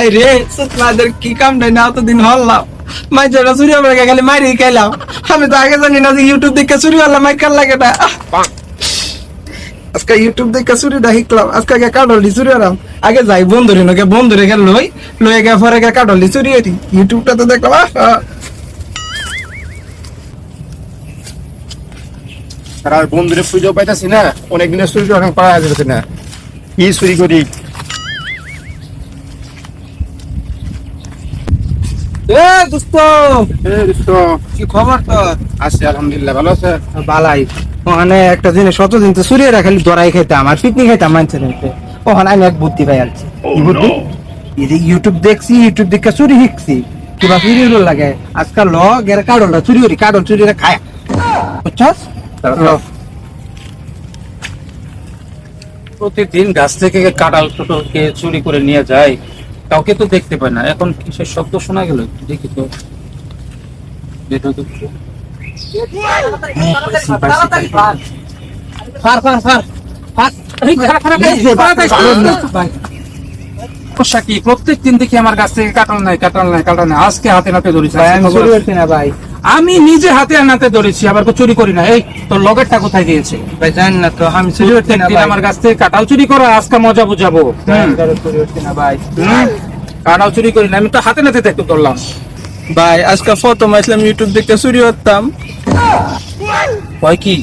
High রে সুতমাদের কি কাম নাই, না অতদিন হল্লাম মাই যারা চুরি আমরা খালি মারি খাইলাম আমি তো আগে জানি না যে ইউটিউব দেখে চুরি হল্লাম মাই কার লাগে না আজকে ইউটিউব দেখে চুরিটা শিখলাম, আজকে আগে কাটলি চুরি হলাম। আগে যাই বন্ধুরে নকে বন্ধুরে গেল লই লই গে পরে গে কাটলি চুরি হইতি। ইউটিউবটা তো দেখলাম আর বন্ধুরে সুযোগ পাইতাছি না অনেক দিনের সুযোগ এখন পাওয়া যাচ্ছে না। কি চুরি করি? এ দোস্ত এ দোস্ত, কি খবর তোর? আছি আলহামদুলিল্লাহ ভালো আছে? বালাই। ওখানে একটা জিনিস কতদিন তো চুরিয়ে রাখালি দরাই খাইতাম আর পিকনিক খাইতাম মানছে ওখানে আমি এক বুদ্ধি পাই আনছি। বুদ্ধি? এই যে ইউটিউব দেখছি ইউটিউব দেখে চুরি শিখছি। কিবা চুরি লাগে। আজকাল ল গেরে কাডলটা চুরি করি কাডল চুরি করে খায়। বুঝছস? প্রতিদিন গাছ থেকে টোটলকে চুরি করে নিয়ে যায়। কাউকে তো দেখতে পায় না। এখন কিসের শব্দ শোনা গেল দেখি তো। বের হতে ফার, ফার, ফার, কি? প্রত্যেক দিন দেখি আমার গাছ থেকে কাটাল নাই কাটাল নাই কাটাল নাই আজকে হাতে নাতে ধরেছি। ভাই। আমি নিজে হাতে নাতে ধরেছি আবার চুরি করি না। এই তোর লগেরটা কোথায় গিয়েছে? ভাই জানি না তো আমি চুরি ভাই। আমার কাছ থেকে কাঁঠাল চুরি করো আজকে মজা বুঝাবো। আমি চুরি করছি না ভাই হুম? চুরি করি না আমি তো হাতে নাতে দেখতে ধরলাম। ভাই আজকে ফটো মাইছিলাম ইউটিউব দেখে চুরি করতাম। হয় কি?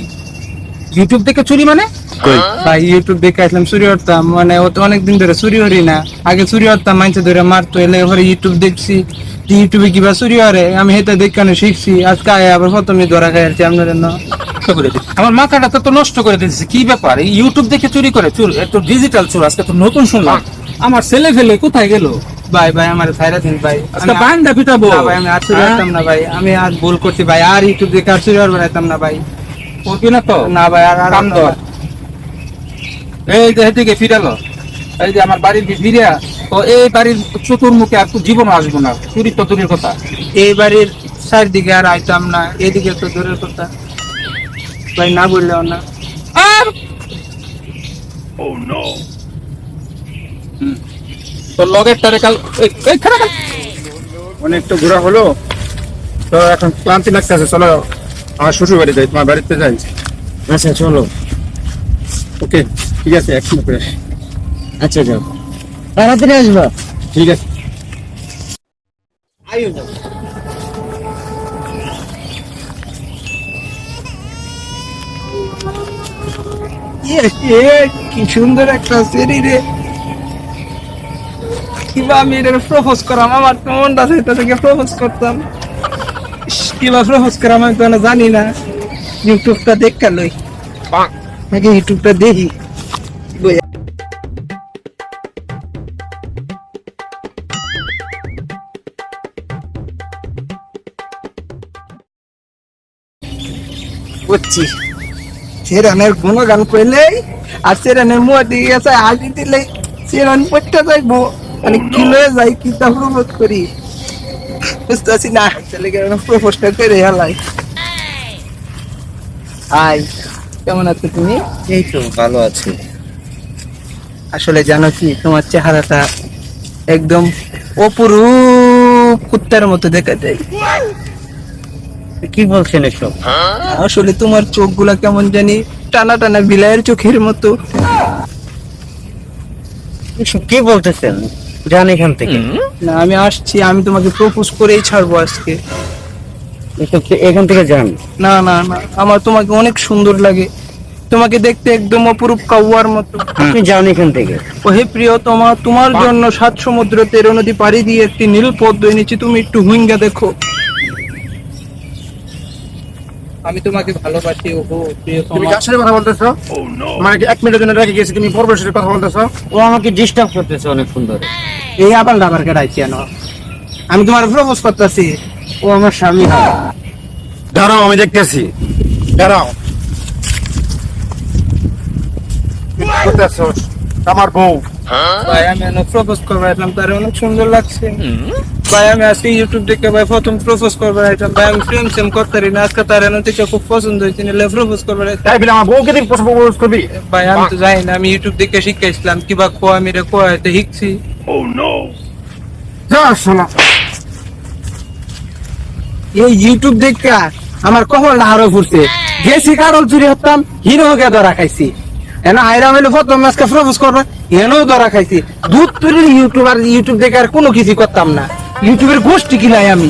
ইউটিউব থেকে চুরি মানে? ভাই ইউটিউব দেখে আসলাম চুরি করতাম মানে অনেকদিন ধরে চুরি করি না। আগে চুরি করতাম মাইনছে ধরে মারতো এলে এবারে ইউটিউব দেখছি ইউটিউবে কিবা চুরি করে আমি হেতে দেখানো শিখছি আজকে আয় আবার প্রথমে ধরা খাই আসছি আপনার জন্য। আমার মাথাটা তো নষ্ট করে দিচ্ছে কি ব্যাপার? ইউটিউব দেখে চুরি করে চুর একটু ডিজিটাল চুর আজকে তো নতুন শুনলাম। আমার ছেলে ফেলে কোথায় গেল? ভাই ভাই আমার ছাইরা দিন ভাই। আজকে বান্দা পিটাবো ভাই আমি আর চুরি হ্যাঁ? করতাম না ভাই। আমি আর ভুল করছি ভাই। আর ইউটিউব দেখে আর চুরি করব না ভাই। করবি না তো? না ভাই আর কাম ধর। এই যে এদিকে ফিরালো এই যে আমার বাড়ির ফিরিয়া তো এই বাড়ির চতুর্মুখে আর তো জীবন আসব না। চুরি তো দূরের কথা। এই বাড়ির চারদিকে আর আইতাম না এদিকে তো দূরের কথা। ভাই না বললেও না। আর হুম। তোর লগের তারে কাল অনেক তো ঘোরা হলো। তো এখন ক্লান্তি লাগতেছে চলো। আমার শ্বশুর বাড়ি যাই তোমার বাড়িতে যাই। আচ্ছা চলো। ওকে। ঠিক আছে একসঙ্গে করে। আচ্ছা যাও। তাড়াতাড়ি আসবা। ঠিক আছে। কি সুন্দর একটা সেরি রে। কিবা আমি এটা প্রপোজ করাম আমার তো মনটা সেটা থেকে প্রপোজ করতাম। কিবা প্রপোজ করাম আমি তো না জানি না। ইউটিউবটা দেখা লই। আগে ইউটিউবটা দেখি। বুঝছি সেরানের গুণগান কইলেই আর সেরানের মুয়া দিয়ে গেছে হাসি দিলেই সেরান পড়তে যাইবো। মানে কি লয়ে যাই কি তা প্রপোজ করি। বুঝতেছি না ছেলে কেন প্রপোজটা করে হেলাই। হাই কেমন আছো তুমি? এই তো ভালো আছি। আসলে জানো কি তোমার চেহারাটা একদম অপরূপ কুত্তার মতো দেখা যায় কি বলছেন এসব? আসলে তোমার চোখগুলা কেমন জানি টানা টানা বিলাইয়ের চোখের মতো। এসব কি বলতেছেন? যান এখান থেকে। না আমি আসছি আমি তোমাকে প্রপোজ করেই ছাড়বো আজকে। এসব কি- এখান থেকে যান? না না না আমার তোমাকে অনেক সুন্দর লাগে। তোমাকে দেখতে একদম অপরূপ কাউয়ার মতো। আপনি যান এখান থেকে। ও হে প্রিয় তোমার তোমার জন্য সাত সমুদ্র তেরো নদী পাড়ি দিয়ে একটি নীল পদ্ম এনেছি তুমি একটু হুইঙ্গা দেখো। আমি তোমাকে ভালোবাসি ওহো প্রিয় তুমি তোমার কার সাথে কথা বলতেছো? মানে কি এক মিনিটের জন্য রেখে গেছি তুমি পরবের সাথে কথা বলতেছো? ও আমাকে ডিস্টার্ব করতেছে অনেক সুন্দর। এই আবার ডাবার কেডাইছি কেন আমি তোমার প্রপোজ করতেছি ও আমার স্বামী হয়। দাঁড়াও আমি দেখতেছি। দাঁড়াও। কি আমার বউ। ভাই আমি প্রপোজ করবার আসলাম তার অনেক সুন্দর লাগছে। ভাই আমি আজকে ইউটিউব দেখে ভাই প্রথম প্রপোজ করবার ভাই আমি প্রেম সেম করতে না আজকে তার এনে থেকে খুব পছন্দ হয়েছে নিলে প্রপোজ করবার তাই বলে আমার বউকে দিন প্রপোজ করবি? ভাই আমি তো জানি না আমি ইউটিউব দেখে শিখাইছিলাম কিবা কোয়া আমি রে কোয়া এতে শিখছি যা শালা। এই ইউটিউব দেখা আমার কপালটা আরও ফুরছে গেছি কারল চুরি হতাম হিরো কে ধরা খাইছি। এনা আইরা হইলে প্রথম আজকে প্রপোজ করবে। এনেও ধরা খাইছি। দুধ তৈরি ইউটিউব আর ইউটিউব দেখে আর কোনো কিছু করতাম না। ইউটিউবের গোষ্ঠী কিনাই আমি?